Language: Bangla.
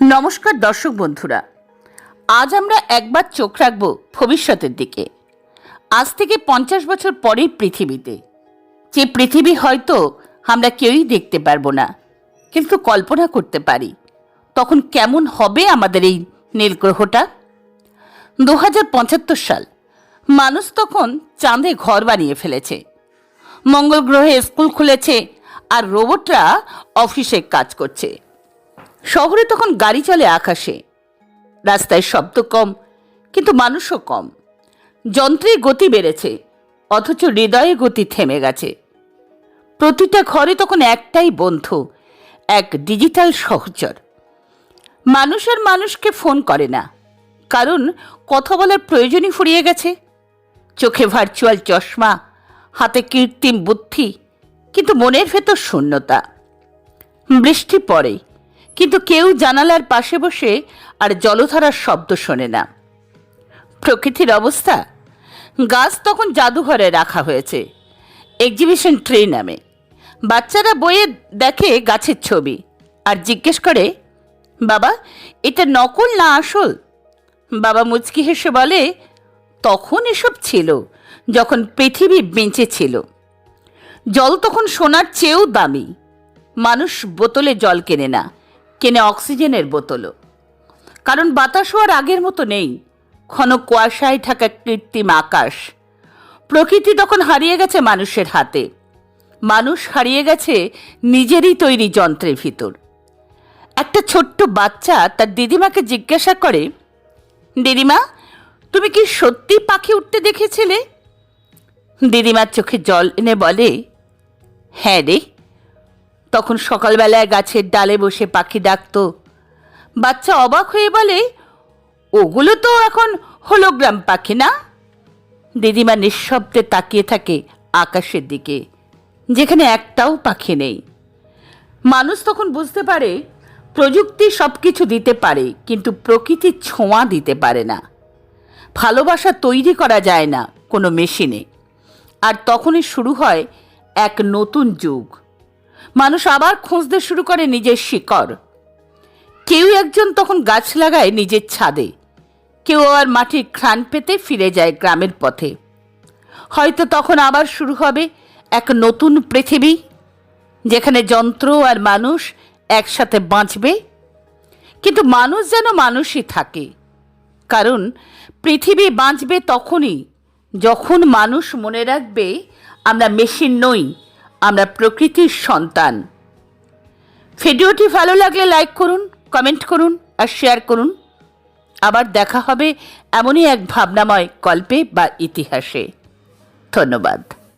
নমস্কার দর্শক বন্ধুরা। আজ আমরা একবার চোখ রাখব ভবিষ্যতের দিকে। আজ থেকে পঞ্চাশ বছর পরের পৃথিবীতে। যে পৃথিবী হয়তো আমরা কেউই দেখতে পারব না, কিন্তু কল্পনা করতে পারি। তখন কেমন হবে আমাদের এই নীলগ্রহটা? দু হাজার পঁচাত্তর সাল, মানুষ তখন চাঁদে ঘর বানিয়ে ফেলেছে। মঙ্গল গ্রহে স্কুল খুলেছে আর রোবটরা অফিসে কাজ করছে। শহরে তখন গাড়ি চলে আকাশে। রাস্তায় শব্দ কম, কিন্তু মানুষও কম। যন্ত্রের গতি বেড়েছে, অথচ হৃদয়ে গতি থেমে গেছে। প্রতিটা ঘরে তখন একটাই বন্ধু, এক ডিজিটাল সহচর। মানুষ আর মানুষকে ফোন করে না, কারণ কথা বলার প্রয়োজনই ফুরিয়ে গেছে। চোখে ভার্চুয়াল চশমা, হাতে কৃত্রিম বুদ্ধি, কিন্তু মনের ভেতর শূন্যতা। বৃষ্টি পড়ে কিন্তু কেউ জানালার পাশে বসে আর জলধারার শব্দ শোনে না। প্রকৃতির অবস্থা? গাছ তখন জাদুঘরে রাখা হয়েছে। এক্সিবিশন ট্রি নামে। বাচ্চারা বইয়ে দেখে গাছের ছবি আর জিজ্ঞেস করে, বাবা, এটা নকল না আসল? বাবা মুচকি হেসে বলে, তখন এসব ছিল, যখন পৃথিবী বেঁচে ছিল। জল তখন সোনার চেয়েও দামি। মানুষ বোতলে জল কেনে না। কেনে অক্সিজেনের বোতলও। কারণ বাতাস আর আগের মতো নেই। ঘন কুয়াশায় ঢাকা কৃত্রিম আকাশ। প্রকৃতি তখন হারিয়ে গেছে মানুষের হাতে। মানুষ হারিয়ে গেছে নিজেরই তৈরি যন্ত্রের ভিতর। একটা ছোট্ট বাচ্চা তার দিদিমাকে জিজ্ঞাসা করে, দিদিমা, তুমি কি সত্যি পাখি উঠতে দেখেছিলে? দিদিমার চোখে জল এনে বলে হ্যাঁ রে। তখন সকালবেলায় গাছের ডালে বসে পাখি ডাকত। বাচ্চা অবাক হয়ে বলে, ওগুলো তো এখন হোলোগ্রাম পাখি না? দিদিমা নিঃশব্দে তাকিয়ে থাকে আকাশের দিকে, যেখানে একটাও পাখি নেই। মানুষ তখন বুঝতে পারে, প্রযুক্তি সব কিছু দিতে পারে, কিন্তু প্রকৃতির ছোঁয়া দিতে পারে না। ভালোবাসা তৈরি করা যায় না কোনো মেশিনে। আর তখনই শুরু হয় এক নতুন যুগ। মানুষ আবার খুঁজতে শুরু করে নিজের শিকড়। কেউ একজন তখন গাছ লাগায় নিজের ছাদে। কেউ আবার মাটির ঘ্রাণ পেতে ফিরে যায় গ্রামের পথে। হয়তো তখন আবার শুরু হবে এক নতুন পৃথিবী, যেখানে যন্ত্র আর মানুষ একসাথে বাঁচবে। কিন্তু মানুষ যেন মানুষই থাকে। কারণ পৃথিবী বাঁচবে তখনই, যখন মানুষ মনে রাখবে, আমরা মেশিন নই। আমরা প্রকৃতির সন্তান। ভিডিওটি ভালো লাগলে লাইক করুন কমেন্ট করুন আর শেয়ার করুন। আবার দেখা হবে এমনই এক ভাবনাময় গল্পে বা ইতিহাসে। ধন্যবাদ।